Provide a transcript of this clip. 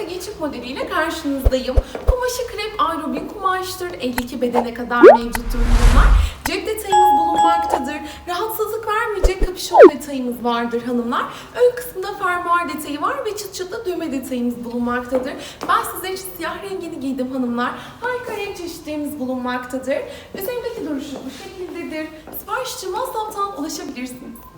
da geçik modeliyle karşınızdayım. Kumaşı krep aerobin kumaştır. 52 bedene kadar mevcuttur bunlar. Cep detayımız bulunmaktadır. Rahatsızlık vermeyecek kapüşon detayımız vardır hanımlar. Ön kısmında fermuar detayı var ve çıt çıtlı düğme detayımız bulunmaktadır. Ben sizler için siyah rengini giydim hanımlar. Harika renk çeşitlerimiz bulunmaktadır. Üzerimdeki duruşu bu şekildedir. Sipariş için WhatsApp'tan ulaşabilirsiniz.